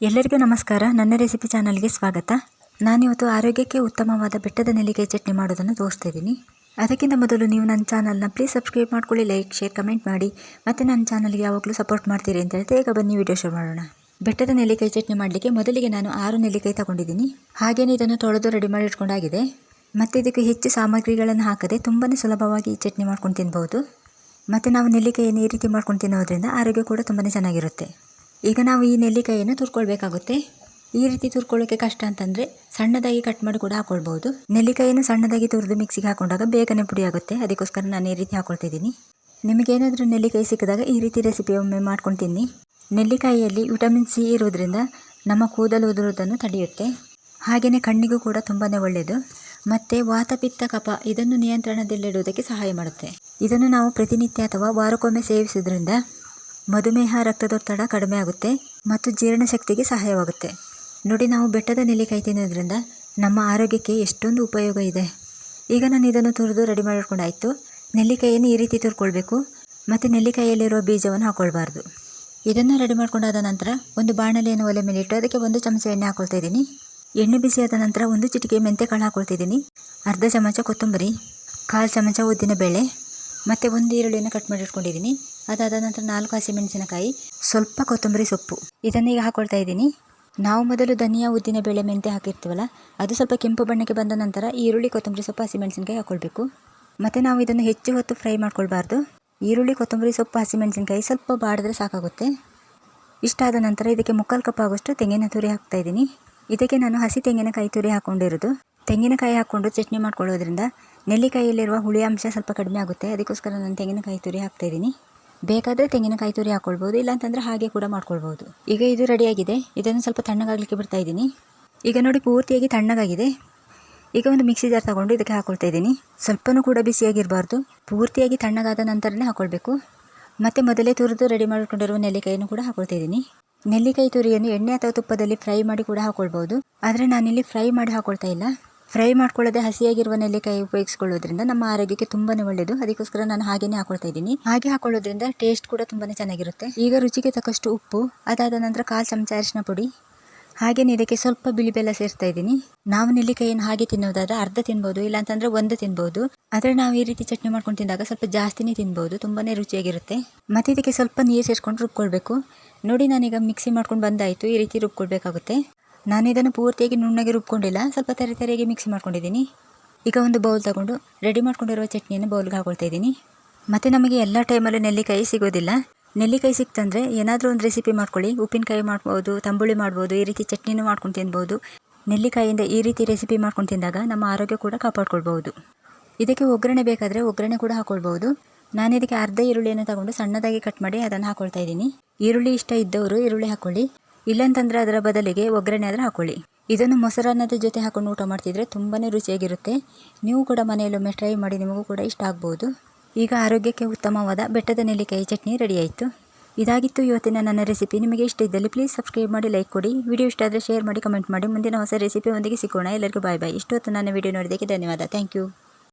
ಎಲ್ಲರಿಗೂ ನಮಸ್ಕಾರ. ನನ್ನ ರೆಸಿಪಿ ಚಾನಲ್ಗೆ ಸ್ವಾಗತ. ನಾನಿವತ್ತು ಆರೋಗ್ಯಕ್ಕೆ ಉತ್ತಮವಾದ ಬೆಟ್ಟದ ನೆಲ್ಲಿಕಾಯಿ ಚಟ್ನಿ ಮಾಡೋದನ್ನು ತೋರಿಸ್ತಾ ಇದ್ದೀನಿ. ಅದಕ್ಕಿಂತ ಮೊದಲು ನೀವು ನನ್ನ ಚಾನಲ್ನ ಪ್ಲೀಸ್ ಸಬ್ಸ್ಕ್ರೈಬ್ ಮಾಡ್ಕೊಳ್ಳಿ ಲೈಕ್ ಶೇರ್ ಕಮೆಂಟ್ ಮಾಡಿ. ಮತ್ತು ನನ್ನ ಚಾನಲ್ಗೆ ಯಾವಾಗಲೂ ಸಪೋರ್ಟ್ ಮಾಡ್ತೀರಿ ಅಂತ ಹೇಳ್ತೇ ಈಗ ಬನ್ನಿ ವಿಡಿಯೋ ಶುರು ಮಾಡೋಣ. ಬೆಟ್ಟದ ನೆಲ್ಲಿಕಾಯಿ ಚಟ್ನಿ ಮಾಡಲಿಕ್ಕೆ ಮೊದಲಿಗೆ ನಾನು ಆರು ನೆಲ್ಲಿಕಾಯಿ ತಗೊಂಡಿದ್ದೀನಿ. ಹಾಗೆಯೇ ಇದನ್ನು ತೊಳೆದು ರೆಡಿ ಮಾಡಿ ಇಟ್ಕೊಂಡಾಗಿದೆ. ಮತ್ತು ಇದಕ್ಕೆ ಹೆಚ್ಚು ಸಾಮಗ್ರಿಗಳನ್ನು ಹಾಕದೆ ತುಂಬಾ ಸುಲಭವಾಗಿ ಈ ಚಟ್ನಿ ಮಾಡ್ಕೊಂಡು ತಿನ್ಬೋದು. ಮತ್ತು ನಾವು ನೆಲ್ಲಿಕಾಯಿಯನ್ನು ಈ ರೀತಿ ಮಾಡ್ಕೊಂಡು ತಿನ್ನೋದ್ರಿಂದ ಆರೋಗ್ಯ ಕೂಡ ತುಂಬಾ ಚೆನ್ನಾಗಿರುತ್ತೆ. ಈಗ ನಾವು ಈ ನೆಲ್ಲಿಕಾಯಿಯನ್ನು ತುರ್ಕೊಳ್ಬೇಕಾಗುತ್ತೆ. ಈ ರೀತಿ ತುರ್ಕೊಳ್ಳೋಕ್ಕೆ ಕಷ್ಟ ಅಂತಂದರೆ ಸಣ್ಣದಾಗಿ ಕಟ್ ಮಾಡಿ ಕೂಡ ಹಾಕೊಳ್ಬೋದು ನೆಲ್ಲಿಕಾಯಿಯನ್ನು ಸಣ್ಣದಾಗಿ ತುರಿದು ಮಿಕ್ಸಿಗೆ ಹಾಕೊಂಡಾಗ ಬೇಗನೆ ಪುಡಿ ಆಗುತ್ತೆ. ಅದಕ್ಕೋಸ್ಕರ ನಾನು ಈ ರೀತಿ ಹಾಕೊಳ್ತಿದ್ದೀನಿ. ನಿಮಗೇನಾದರೂ ನೆಲ್ಲಿಕಾಯಿ ಸಿಕ್ಕಿದಾಗ ಈ ರೀತಿ ರೆಸಿಪಿ ಒಮ್ಮೆ ಮಾಡ್ಕೊಂಡು ನೆಲ್ಲಿಕಾಯಿಯಲ್ಲಿ ವಿಟಮಿನ್ ಸಿ ಇರೋದ್ರಿಂದ ನಮ್ಮ ಕೂದಲು ಉದುರುವುದನ್ನು ತಡೆಯುತ್ತೆ. ಹಾಗೆಯೇ ಕಣ್ಣಿಗೂ ಕೂಡ ತುಂಬಾ ಒಳ್ಳೆಯದು ಮತ್ತು ವಾತಪಿತ್ತ ಕಪ ಇದನ್ನು ನಿಯಂತ್ರಣದಲ್ಲಿಡುವುದಕ್ಕೆ ಸಹಾಯ ಮಾಡುತ್ತೆ. ಇದನ್ನು ನಾವು ಪ್ರತಿನಿತ್ಯ ಅಥವಾ ವಾರಕ್ಕೊಮ್ಮೆ ಸೇವಿಸೋದ್ರಿಂದ ಮಧುಮೇಹ ರಕ್ತದೊತ್ತಡ ಕಡಿಮೆ ಆಗುತ್ತೆ ಮತ್ತು ಜೀರ್ಣಶಕ್ತಿಗೆ ಸಹಾಯವಾಗುತ್ತೆ. ನೋಡಿ, ನಾವು ಬೆಟ್ಟದ ನೆಲ್ಲಿಕಾಯಿ ತಿನ್ನೋದ್ರಿಂದ ನಮ್ಮ ಆರೋಗ್ಯಕ್ಕೆ ಎಷ್ಟೊಂದು ಉಪಯೋಗ ಇದೆ. ಈಗ ನಾನು ಇದನ್ನು ತುರಿದು ರೆಡಿ ಮಾಡಿಟ್ಕೊಂಡಾಯಿತು ನೆಲ್ಲಿಕಾಯಿಯನ್ನು ಈ ರೀತಿ ತುರ್ಕೊಳ್ಬೇಕು ಮತ್ತು ನೆಲ್ಲಿಕಾಯಿಯಲ್ಲಿರೋ ಬೀಜವನ್ನು ಹಾಕ್ಕೊಳ್ಬಾರ್ದು ಇದನ್ನು ರೆಡಿ ಮಾಡ್ಕೊಂಡಾದ ನಂತರ ಒಂದು ಬಾಣಲೆಯನ್ನು ಒಲೆ ಮೇಲೆ ಇಟ್ಟು ಅದಕ್ಕೆ ಒಂದು ಚಮಚ ಎಣ್ಣೆ ಹಾಕ್ಕೊಳ್ತಾ ಇದ್ದೀನಿ. ಎಣ್ಣೆ ಬಿಸಿಯಾದ ನಂತರ ಒಂದು ಚಿಟಿಕೆ ಮೆಂತೆ ಕಾಳು ಹಾಕೊಳ್ತಿದ್ದೀನಿ ಅರ್ಧ ಚಮಚ ಕೊತ್ತಂಬರಿ, ಕಾಲು ಚಮಚ ಉದ್ದಿನ ಬೇಳೆ ಮತ್ತು ಒಂದು ಈರುಳ್ಳಿಯನ್ನು ಕಟ್ ಮಾಡಿ ಇಟ್ಕೊಂಡಿದ್ದೀನಿ ಅದಾದ ನಂತರ ನಾಲ್ಕು ಹಸಿಮೆಣಸಿನಕಾಯಿ, ಸ್ವಲ್ಪ ಕೊತ್ತಂಬರಿ ಸೊಪ್ಪು. ಇದನ್ನು ಈಗ ಹಾಕೊಳ್ತಾ ಇದ್ದೀನಿ. ನಾವು ಮೊದಲು ಧನಿಯಾ, ಉದ್ದಿನ ಬೇಳೆ ಮೆಂತೆ ಹಾಕಿರ್ತೀವಲ್ಲ, ಅದು ಸ್ವಲ್ಪ ಕೆಂಪು ಬಣ್ಣಕ್ಕೆ ಬಂದ ನಂತರ ಈರುಳ್ಳಿ, ಕೊತ್ತಂಬರಿ ಸೊಪ್ಪು, ಹಸಿಮೆಣಸಿನಕಾಯಿ ಹಾಕ್ಕೊಳ್ಬೇಕು ಮತ್ತು ನಾವು ಇದನ್ನು ಹೆಚ್ಚು ಹೊತ್ತು ಫ್ರೈ ಮಾಡ್ಕೊಳ್ಬಾರ್ದು. ಈರುಳ್ಳಿ, ಕೊತ್ತಂಬರಿ ಸೊಪ್ಪು, ಹಸಿಮೆಣಸಿನಕಾಯಿ ಸ್ವಲ್ಪ ಬಾಡಿದ್ರೆ ಸಾಕಾಗುತ್ತೆ. ಇಷ್ಟಾದ ನಂತರ ಇದಕ್ಕೆ ಮುಕ್ಕಾಲು ಕಪ್ ಆಗೋಷ್ಟು ತೆಂಗಿನ ತುರಿ ಹಾಕ್ತಾ ಇದ್ದೀನಿ. ಇದಕ್ಕೆ ನಾನು ಹಸಿ ತೆಂಗಿನಕಾಯಿ ತುರಿ ಹಾಕ್ಕೊಂಡಿರೋದು ತೆಂಗಿನಕಾಯಿ ಹಾಕ್ಕೊಂಡು ಚಟ್ನಿ ಮಾಡ್ಕೊಳ್ಳೋದ್ರಿಂದ ನೆಲ್ಲಿಕಾಯಿಯಲ್ಲಿರುವ ಹುಳಿ ಅಂಶ ಸ್ವಲ್ಪ ಕಡಿಮೆ ಆಗುತ್ತೆ. ಅದಕ್ಕೋಸ್ಕರ ನಾನು ತೆಂಗಿನಕಾಯಿ ತುರಿ ಹಾಕ್ತಾ ಇದ್ದೀನಿ. ಬೇಕಾದರೆ ತೆಂಗಿನಕಾಯಿ ತುರಿ ಹಾಕ್ಕೊಳ್ಬೋದು ಇಲ್ಲಾಂತಂದರೆ ಹಾಗೆ ಕೂಡ ಮಾಡ್ಕೊಳ್ಬೋದು. ಈಗ ಇದು ರೆಡಿಯಾಗಿದೆ. ಇದನ್ನು ಸ್ವಲ್ಪ ತಣ್ಣಗಾಗಲಿಕ್ಕೆ ಬಿಡ್ತಾ ಇದ್ದೀನಿ. ಈಗ ನೋಡಿ ಪೂರ್ತಿಯಾಗಿ ತಣ್ಣಗಾಗಿದೆ. ಈಗ ಒಂದು ಮಿಕ್ಸಿ ಜಾರ್ ತಗೊಂಡು ಇದಕ್ಕೆ ಹಾಕ್ಕೊಳ್ತಾ ಇದ್ದೀನಿ. ಸ್ವಲ್ಪನೂ ಕೂಡ ಬಿಸಿಯಾಗಿರಬಾರ್ದು. ಪೂರ್ತಿಯಾಗಿ ತಣ್ಣಗಾದ ನಂತರನೇ ಹಾಕ್ಕೊಳ್ಬೇಕು ಮತ್ತು ಮೊದಲೇ ತುರಿದು ರೆಡಿ ಮಾಡಿಕೊಂಡಿರುವ ನೆಲ್ಲಿಕಾಯಿಯನ್ನು ಕೂಡ ಹಾಕ್ಕೊಳ್ತಾ ಇದ್ದೀನಿ. ನೆಲ್ಲಿಕಾಯಿ ತುರಿಯನ್ನು ಎಣ್ಣೆ ಅಥವಾ ತುಪ್ಪದಲ್ಲಿ ಫ್ರೈ ಮಾಡಿ ಕೂಡ ಹಾಕ್ಕೊಳ್ಬೋದು ಆದರೆ ನಾನಿಲ್ಲಿ ಫ್ರೈ ಮಾಡಿ ಹಾಕ್ಕೊಳ್ತಾ ಇಲ್ಲ. ಫ್ರೈ ಮಾಡ್ಕೊಳ್ಳೋದೇ ಹಸಿಯಾಗಿರುವ ನೆಲ್ಲಿಕಾಯಿ ಉಪಯೋಗಿಸ್ಕೊಳ್ಳೋದ್ರಿಂದ ನಮ್ಮ ಆರೋಗ್ಯಕ್ಕೆ ತುಂಬಾ ಒಳ್ಳೆಯದು ಅದಕ್ಕೋಸ್ಕರ ನಾನು ಹಾಗೇನೆ ಹಾಕೊಳ್ತಾ ಇದ್ದೀನಿ. ಹಾಗೆ ಹಾಕೊಳ್ಳೋದ್ರಿಂದ ಟೇಸ್ಟ್ ಕೂಡ ತುಂಬಾ ಚೆನ್ನಾಗಿರುತ್ತೆ. ಈಗ ರುಚಿಗೆ ತಕ್ಕಷ್ಟು ಉಪ್ಪು, ಅದಾದ ನಂತರ ಕಾಲು ಚಮಚ ಅರಿಶಿನ ಪುಡಿ. ಹಾಗೆಯೇ ಇದಕ್ಕೆ ಸ್ವಲ್ಪ ಬಿಳಿ ಬೆಲ್ಲ ಸೇರ್ತಾ ಇದ್ದೀನಿ. ನಾವು ನೆಲ್ಲಿಕಾಯಿಯನ್ನು ಹಾಗೆ ತಿನ್ನೋದಾದ್ರೆ ಅರ್ಧ ತಿನ್ಬೋದು, ಇಲ್ಲಾಂತಂದ್ರೆ ಒಂದು ತಿನ್ಬೋದು. ಆದರೆ ನಾವು ಈ ರೀತಿ ಚಟ್ನಿ ಮಾಡ್ಕೊಂಡು ತಿಂದಾಗ ಸ್ವಲ್ಪ ಜಾಸ್ತಿನೇ ತಿನ್ಬೋದು, ತುಂಬಾನೇ ರುಚಿಯಾಗಿರುತ್ತೆ. ಮತ್ತೆ ಇದಕ್ಕೆ ಸ್ವಲ್ಪ ನೀರು ಸೇರಿಸ್ಕೊಂಡು ರುಬ್ಕೊಳ್ಬೇಕು. ನೋಡಿ ನಾನೀಗ ಮಿಕ್ಸಿ ಮಾಡ್ಕೊಂಡು ಬಂದಾಯಿತು. ಈ ರೀತಿ ರುಬ್ಕೊಳ್ಬೇಕಾಗುತ್ತೆ. ನಾನು ಇದನ್ನು ಪೂರ್ತಿಯಾಗಿ ನುಣ್ಣಗೆ ರುಬ್ಕೊಂಡಿಲ್ಲ. ಸ್ವಲ್ಪ ತೆರೆ ತರಿಯಾಗಿ ಮಿಕ್ಸ್ ಮಾಡ್ಕೊಂಡಿದ್ದೀನಿ. ಈಗ ಒಂದು ಬೌಲ್ ತಗೊಂಡು ರೆಡಿ ಮಾಡ್ಕೊಂಡಿರುವ ಚಟ್ನಿಯನ್ನು ಬೌಲ್ಗೆ ಹಾಕೊಳ್ತಾ ಇದ್ದೀನಿ. ಮತ್ತು ನಮಗೆ ಎಲ್ಲ ಟೈಮಲ್ಲೂ ನೆಲ್ಲಿಕಾಯಿ ಸಿಗೋದಿಲ್ಲ. ನೆಲ್ಲಿಕಾಯಿ ಸಿಕ್ತಂದರೆ ಏನಾದರೂ ಒಂದು ರೆಸಿಪಿ ಮಾಡ್ಕೊಳ್ಳಿ. ಉಪ್ಪಿನಕಾಯಿ ಮಾಡ್ಬೋದು, ತಂಬುಳಿ ಮಾಡ್ಬೋದು, ಈ ರೀತಿ ಚಟ್ನಿನೂ ಮಾಡ್ಕೊಂಡು ತಿನ್ಬೋದು. ನೆಲ್ಲಿಕಾಯಿಯಿಂದ ಈ ರೀತಿ ರೆಸಿಪಿ ಮಾಡ್ಕೊಂಡು ತಿಂದಾಗ ನಮ್ಮ ಆರೋಗ್ಯ ಕೂಡ ಕಾಪಾಡ್ಕೊಳ್ಬೋದು ಇದಕ್ಕೆ ಒಗ್ಗರಣೆ ಬೇಕಾದರೆ ಒಗ್ಗರಣೆ ಕೂಡ ಹಾಕ್ಕೊಳ್ಬೋದು ನಾನು ಇದಕ್ಕೆ ಅರ್ಧ ಈರುಳ್ಳಿಯನ್ನು ತಗೊಂಡು ಸಣ್ಣದಾಗಿ ಕಟ್ ಮಾಡಿ ಅದನ್ನು ಹಾಕೊಳ್ತಾ ಇದ್ದೀನಿ. ಈರುಳ್ಳಿ ಇಷ್ಟ ಇದ್ದವರು ಈರುಳ್ಳಿ ಹಾಕ್ಕೊಳ್ಳಿ ಇಲ್ಲಂತಂದರೆ ಅದರ ಬದಲಿಗೆ ಒಗ್ಗರಣೆ ಆದರೆ ಹಾಕೊಳ್ಳಿ. ಇದನ್ನು ಮೊಸರನ್ನದ ಜೊತೆ ಹಾಕೊಂಡು ಊಟ ಮಾಡ್ತಿದ್ರೆ ತುಂಬಾ ರುಚಿಯಾಗಿರುತ್ತೆ. ನೀವು ಕೂಡ ಮನೆಯಲ್ಲೊಮ್ಮೆ ಟ್ರೈ ಮಾಡಿ ನಿಮಗೂ ಕೂಡ ಇಷ್ಟ ಆಗ್ಬೋದು. ಈಗ ಆರೋಗ್ಯಕ್ಕೆ ಉತ್ತಮವಾದ ಬೆಟ್ಟದ ನೆಲ್ಲಿಕಾಯಿ ಚಟ್ನಿ ರೆಡಿ ಆಯಿತು. ಇದಾಗಿತ್ತು ಇವತ್ತಿನ ನನ್ನ ರೆಸಿಪಿ ನಿಮಗೆ ಇಷ್ಟ ಇದ್ದಲ್ಲಿ ಪ್ಲೀಸ್ ಸಬ್ಸ್ಕ್ರೈಬ್ ಮಾಡಿ ಲೈಕ್ ಕೊಡಿ. ವಿಡಿಯೋ ಇಷ್ಟ ಆದರೆ ಶೇರ್ ಮಾಡಿ ಕಮೆಂಟ್ ಮಾಡಿ. ಮುಂದಿನ ಹೊಸ ರೆಸಿಪಿ ಒಂದಿಗೆ ಸಿಗೋಣ. ಎಲ್ಲರಿಗೂ ಬಾಯ್ ಬಾಯ್ ಇಷ್ಟೊತ್ತು ನನ್ನ ವಿಡಿಯೋ ನೋಡಿದ್ದಕ್ಕೆ ಧನ್ಯವಾದ. Thank you